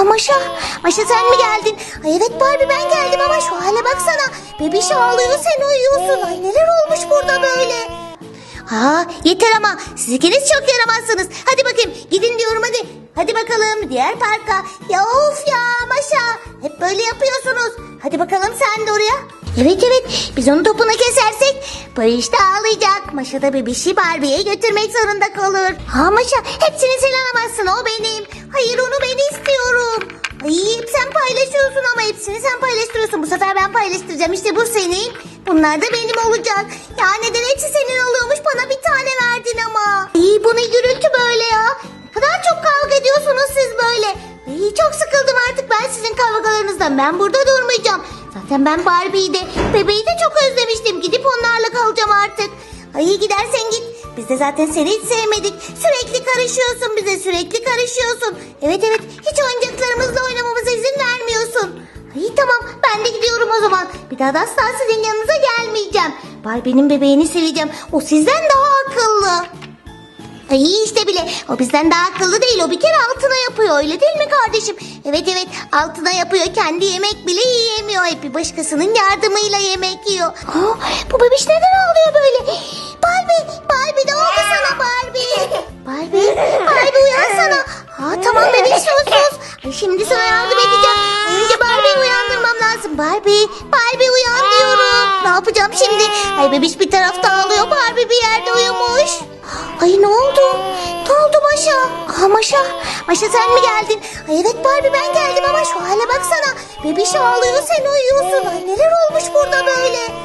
Aa Maşa, Maşa sen mi geldin? Ay evet Barbie ben geldim ama şu hale baksana. Bebiş ağlıyor sen uyuyorsun. Ay neler olmuş burada böyle? Ha yeter ama siz ikiniz çok yaramazsınız. Hadi bakayım gidin diyorum hadi. Hadi bakalım diğer parka. Ya of ya Maşa. Hep böyle yapıyorsunuz. Hadi bakalım sen de oraya. Evet evet biz onu topuna kesersek Barış da ağlayacak. Maşa da bebişi Barbie'ye götürmek zorunda kalır. Ha Maşa hepsini sen alamazsın o benim. Hayır onu ben istiyorum. Paylaştırıyorsun. Bu sefer ben paylaştıracağım. İşte bu senin. Bunlar da benim olacak. Ya neden hepsi senin oluyormuş? Bana bir tane verdin ama. İyi bu ne gürültü böyle ya. Ne kadar çok kavga ediyorsunuz siz böyle. Ay, çok sıkıldım artık ben sizin kavgalarınızdan. Ben burada durmayacağım. Zaten ben Barbie'yi de bebeği de çok özlemiştim. Gidip onlarla kalacağım artık. Ay gidersen git. Biz de zaten seni hiç sevmedik. Sürekli karışıyorsun bize sürekli karışıyorsun. Evet evet hiç oyuncaklarımızla daha da asla sizin yanınıza gelmeyeceğim. Barbie'nin bebeğini seveceğim. O sizden daha akıllı. İyi işte bile. O bizden daha akıllı değil. O bir kere altına yapıyor öyle değil mi kardeşim? Evet evet altına yapıyor. Kendi yemek bile yiyemiyor. Hep bir başkasının yardımıyla yemek yiyor. Aa, bu bebiş neden ağlıyor böyle? Barbie, Barbie ne oldu sana Barbie? Barbie, Barbie uyansana. Ha tamam bebiş sus sus. Şimdi sana yardım edeceğim. Önce Barbie'yi uyandırmam lazım. Barbie, yapacağım şimdi? Ay bebiş bir tarafta ağlıyor. Barbie bir yerde uyumuş. Ay ne oldu? Ne oldu Maşa? Aa Maşa, Maşa sen mi geldin? Ay evet Barbie ben geldim ama şu hale baksana. Bebiş ağlıyor sen uyuyorsun. Ay neler olmuş burada böyle?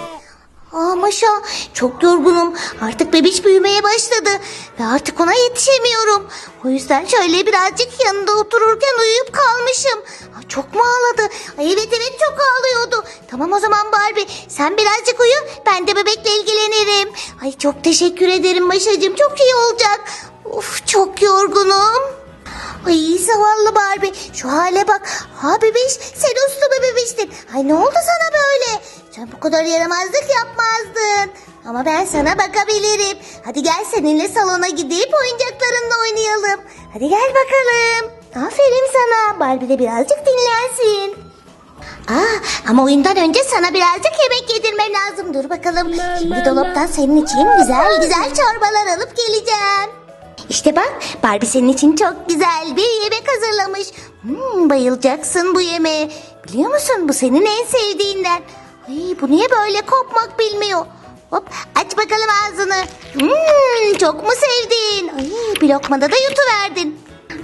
Aa Maşa çok yorgunum. Artık bebiş büyümeye başladı. Ve artık ona yetişemiyorum. O yüzden şöyle birazcık yanında otururken uyuyup kalmışım. Aa, çok mu ağladı? Ay evet evet çok ağlıyordu. Tamam o zaman Barbie sen birazcık uyu. Ben de bebekle ilgilenirim. Ay çok teşekkür ederim Maşacığım. Çok iyi olacak. Of çok yorgunum. Ay zavallı Barbie şu hale bak. Ha bebiş sen uslu bir bebiştin. Ay ne oldu sana böyle? Sen bu kadar yaramazlık yapmazdın. Ama ben sana bakabilirim. Hadi gel seninle salona gidip oyuncaklarınla oynayalım. Hadi gel bakalım. Aferin sana. Barbie de birazcık dinlensin. Aa, ama oyundan önce sana birazcık yemek yedirmem lazım. Dur bakalım. Şimdi dolaptan senin için güzel güzel çorbalar alıp geleceğim. İşte bak Barbie senin için çok güzel bir yemek hazırlamış. Hmm, bayılacaksın bu yemeğe. Biliyor musun bu senin en sevdiğinden. Ay, bu niye böyle kopmak bilmiyor. Hop aç bakalım ağzını. Hmm, çok mu sevdin? Ay, bir lokmada da yutuverdin.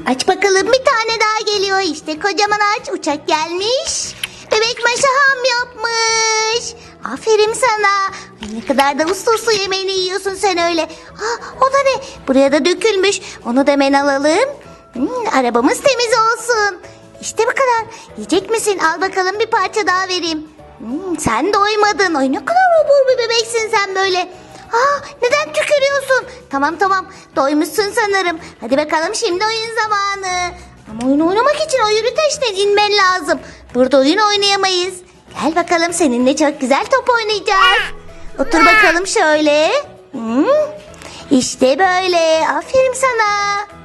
Aç bakalım bir tane daha geliyor. İşte kocaman aç uçak gelmiş. Bebek maşa ham yapmış. Aferin sana. Ay, ne kadar da uslu uslu yemeğini yiyorsun sen öyle. Ha, o da ne? Buraya da dökülmüş. Onu da hemen alalım. Hmm, arabamız temiz olsun. İşte bu kadar. Yiyecek misin? Al bakalım bir parça daha vereyim. Hmm, sen doymadın. Ay ne kadar obur bir bebeksin sen böyle. Aa, neden tükürüyorsun? Tamam tamam doymuşsun sanırım. Hadi bakalım şimdi oyun zamanı. Ama oyun oynamak için o yürüteçten inmen lazım. Burada oyun oynayamayız. Gel bakalım seninle çok güzel top oynayacağız. Otur bakalım şöyle. Hmm, İşte böyle. Aferin sana.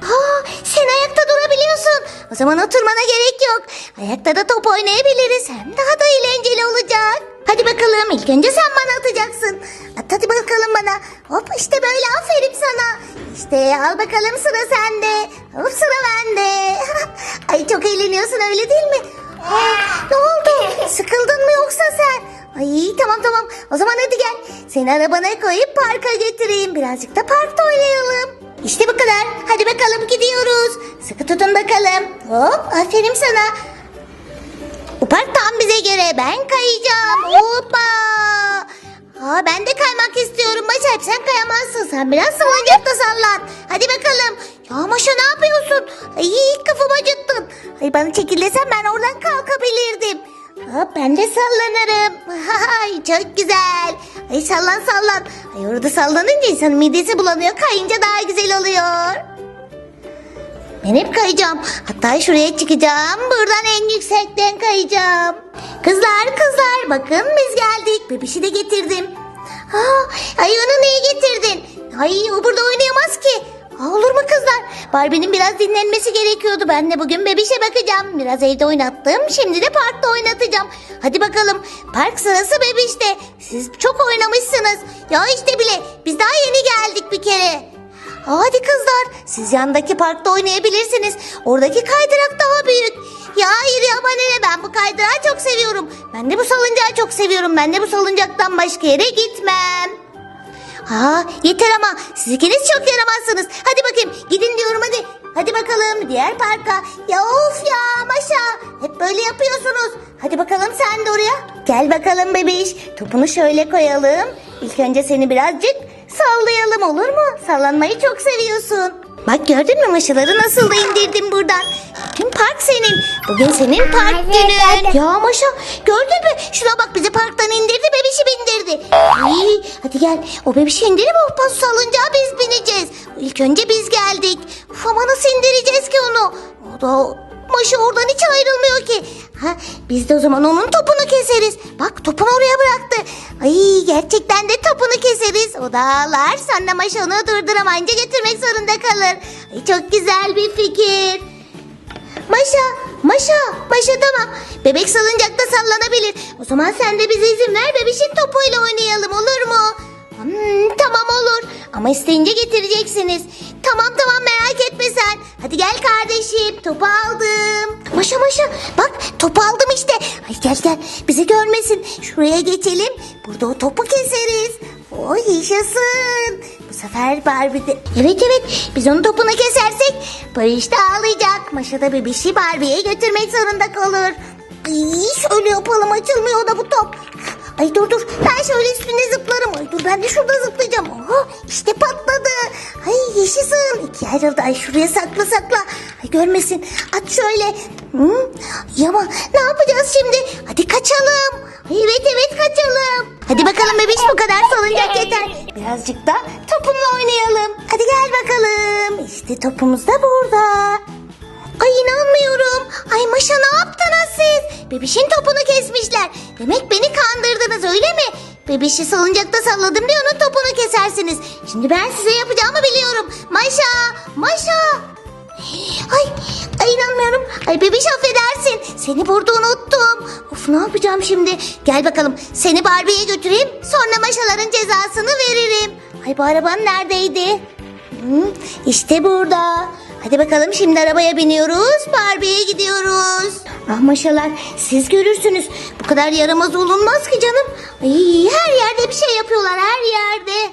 Ha, sen ayakta durabiliyorsun. O zaman oturmana gerek yok. Ayakta da top oynayabiliriz. Hem daha da eğlenceli olacak. Hadi bakalım ilk önce sen bana atacaksın. At hadi bakalım bana. Hop işte böyle aferin sana. İşte al bakalım sıra sende. Hop sıra bende. Ay çok eğleniyorsun öyle değil mi? Aa, ne oldu? Sıkıldın mı yoksa sen? Ay tamam tamam. O zaman hadi gel. Seni arabana koyup parka götüreyim. Birazcık da parkta oynayalım. İşte bu kadar. Hadi bakalım gidiyoruz. Sıkı tutun bakalım. Hop aferin sana. Bu park tam bize göre. Ben kayacağım. Hoppa. Ha, ben de kaymak istiyorum. Maşa sen kayamazsın. Sen biraz salıncakta sallan. Hadi bakalım. Ya Maşa ne yapıyorsun? Ay kafamı acıttın. Ay bana çekilesen ben oradan kalkabilirdim. Ha, ben de sallanırım. Ay çok güzel. Ay sallan sallan. Ay orada sallanınca insanın midesi bulanıyor. Kayınca daha güzel oluyor. Ben hep kayacağım. Hatta şuraya çıkacağım. Buradan en yüksekten kayacağım. Kızlar kızlar bakın biz geldik. Bebişi de getirdim. Ha, ay onu niye getirdin? Ay o burada oynayamaz ki. Olur mu kızlar? Barbie'nin biraz dinlenmesi gerekiyordu. Ben de bugün bebişe bakacağım. Biraz evde oynattım. Şimdi de parkta oynatacağım. Hadi bakalım. Park sırası bebişte. Siz çok oynamışsınız. Ya işte bile. Biz daha yeni geldik bir kere. Hadi kızlar. Siz yandaki parkta oynayabilirsiniz. Oradaki kaydırak daha büyük. Ya hayır ya bana ne ben bu kaydırağı çok seviyorum. Ben de bu salıncağı çok seviyorum. Ben de bu salıncaktan başka yere gitmem. Ha yeter ama siz ikiniz çok yaramazsınız. Hadi bakayım gidin diyorum hadi. Hadi bakalım diğer parka. Ya of ya Maşa. Hep böyle yapıyorsunuz. Hadi bakalım sen de oraya. Gel bakalım bebiş. Topunu şöyle koyalım. İlk önce seni birazcık sallayalım olur mu? Sallanmayı çok seviyorsun. Bak gördün mü maşaları nasıl da indirdim buradan. Tüm park senin. Bugün senin park günün. Ya Maşa gördün mü? Şuna bak bizi parktan indirdi bebişi bindirdi. İyi hadi gel o bebişi indirip o pas salıncağa biz bineceğiz. İlk önce biz geldik. Uf ama nasıl indireceğiz ki onu? O da Maşa oradan hiç ayrılmıyor ki. Ha, biz de o zaman onun topunu keseriz. Bak topunu oraya bıraktı. Ay gerçekten de topunu keseriz. O da ağlar. Sonra Maşa onu durduramayınca götürmek zorunda kalır. Ay, çok güzel bir fikir. Maşa, Maşa, Maşa tamam. Bebek salıncakta sallanabilir. O zaman sen de bize izin ver bebişin topuyla oynayalım olur mu? Hmm, tamam olur. Ama isteyince getireceksiniz. Tamam tamam merak etme sen. Hadi gel kardeşim topu aldım. Maşa Maşa bak topu aldım işte. Ay gel gel bizi görmesin. Şuraya geçelim. Burada o topu keseriz. Oy yaşasın. Sefer Barbie de... Evet evet biz onun topunu kesersek Barış da ağlayacak. Maşa da bebişi Barbie'ye götürmek zorunda kalır. Ay, şöyle yapalım açılmıyor da bu top. Ay dur dur ben şöyle üstüne zıplarım. Ay dur ben de şurada zıplayacağım. Oha işte patladı. Ay yaşasın. İki ayrıldı. Ay şuraya sakla sakla. Ay görmesin. At şöyle. Hı? Ne yapacağız şimdi? Hadi kaçalım. Evet evet kaçalım. Hadi bakalım bebiş bu kadar salıncak yeter. Birazcık da topunla oynayalım. Hadi gel bakalım. İşte topumuz da burada. Ay inanmıyorum. Ay Maşa ne yaptınız siz? Bebişin topunu kesmişler. Demek beni kandırdınız öyle mi? Bebişi salıncakta salladım diye onun topunu kesersiniz. Şimdi ben size yapacağımı biliyorum. Maşa, Maşa. Ay. Ay bebiş affedersin. Seni burada unuttum. Of ne yapacağım şimdi? Gel bakalım seni Barbie'ye götüreyim. Sonra maşaların cezasını veririm. Ay bu araban neredeydi? Hı, işte burada. Hadi bakalım şimdi arabaya biniyoruz. Barbie'ye gidiyoruz. Ah maşalar siz görürsünüz. Bu kadar yaramaz olunmaz ki canım. Ay, her yerde bir şey yapıyorlar her yerde.